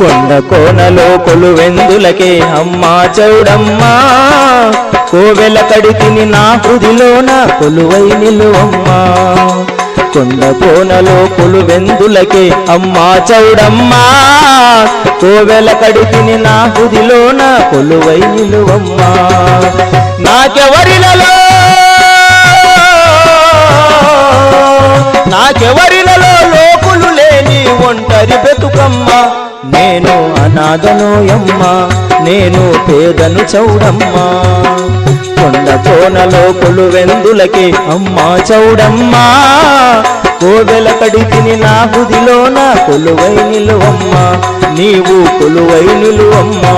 కొండ కోనలో కొలువెందులకే అమ్మా చౌడమ్మా. కోవెల కడితిని నా హృదిలోన కొలువై నిలువమ్మా. కొండ కోనలో కొలువెందులకే అమ్మా చౌడమ్మా. కోవెల కడితిని నా హృదిలోన కొలువై నిలువమ్మా. నాకెవరిలలో? నాకెవరిలలో లోకులు లేని ఒంటరి బతుకమ్మా నేను అనాథనోయమ్మ నేను పేదను చౌడమ్మా. కొండ కోనలో కొలువెందులకి అమ్మా చౌడమ్మా. కోవెల కడితిని నా హుదిలోన కొలువై నిలువమ్మా నీవు కొలువై నిలువమ్మా.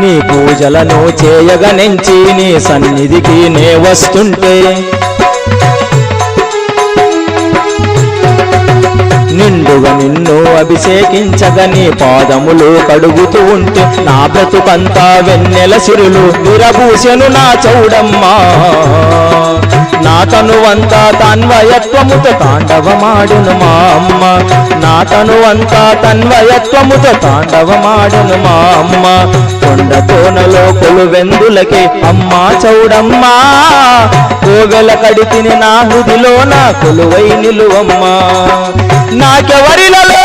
నీ పూజలను చేయగనెంచి నీ సన్నిధికి నే వస్తుంటే. నిండుగా నిన్ను అభిషేకించగ నీ పాదములు కడుగుతూ ఉంటే. నా బ్రతుకంతా వెన్నెల సిరులు విరబూసెను నా చౌడమ్మా. నా తనువంతా తన్వయత్వముతో తాండవమాడును మా అమ్మ. నా తనువంతా తన్వయత్వముతో తాండవమాడును మా అమ్మ. కొండ కోనలో కొలువెందులకి అమ్మా చౌడమ్మా. కోవెల కడితిని నా హృదిలోన కొలువై నిలువమ్మా. నాకెవరిలలో?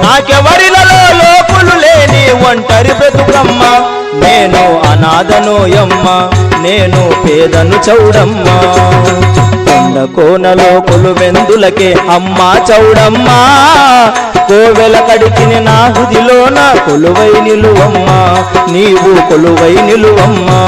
నాకెవరిలలో లోపులు లేని ఒంటరి బ్రతుకమ్మా. నేను అనాథనోయమ్మ నేను పేదను చౌడమ్మా. కొండ కోనలో కొలువెందులకే అమ్మా చౌడమ్మా. కోవెల కడికిని నా హృదిలోన కొలువై నిలువమ్మా నీవు కొలువై నిలువమ్మా.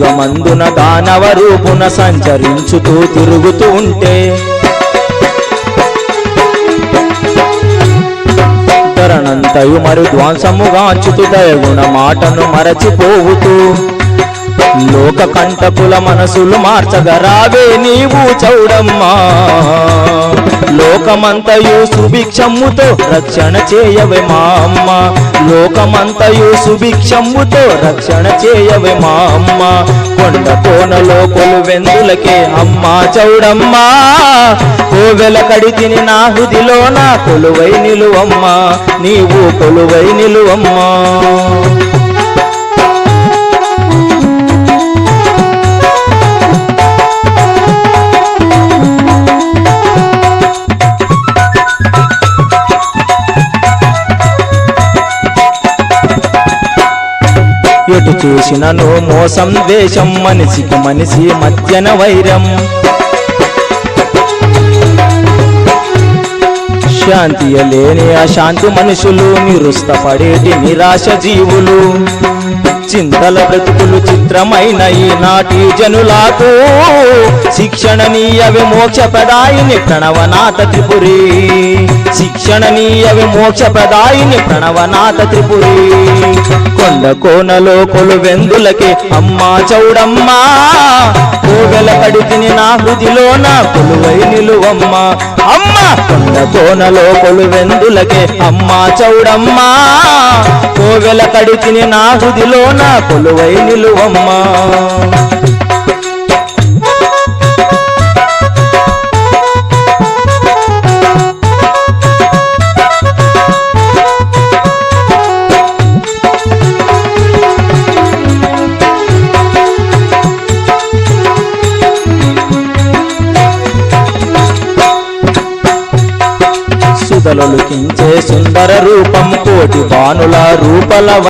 యుగమందున దానవ రూపున సంచరించుతూ తిరుగుతూ ఉంటే తరణంతయు మరి ధ్వంసముగాంచుతూ దయగుణ మాటను మరచిపోవుతూ లోక కంటకుల మనసులు మార్చగరావే నీవు చౌడమ్మా. లోకమంతయు సుభిక్షమ్ముతో రక్షణ చేయవే మా అమ్మ. లోకమంతయు సుభిక్షమ్ముతో రక్షణ చేయవే మా అమ్మ. కొండ కోనలో కొలువెందులకే అమ్మా చౌడమ్మా. కోవెల కడితిని నా హృదిలోన కొలువై నిలువమ్మా. నీవు కొలువై నిలువమ్మా. ఎటు చూసినను మోసం ద్వేషం మనిషికి మనిషి మధ్యన వైరం. శాంతి లేని అశాంతి మనుషులు నిరుస్తపడేటి నిరాశ జీవులు. చింతల బ్రతుకులు చిత్రమైన ఈనాటి జనులకు శిక్షణ నీయవి ప్రణవనాథ త్రిపురి. శిక్షణ నీయవి ప్రణవనాథ త్రిపురి. కొండ కోనలో కొలువెందులకి అమ్మా చౌడమ్మా కోవెల కడితిని నా హృదిలోన కొలువై నిలువమ్మా. అమ్మ కొండ కోనలో కొలువెందులకే అమ్మా చౌడమ్మా కోవెల కడితిని నా హృదిలోన కొలువై నిలువమ్మా. సుధలొలికించే సుందర రూపం కోటి బానుల రూపల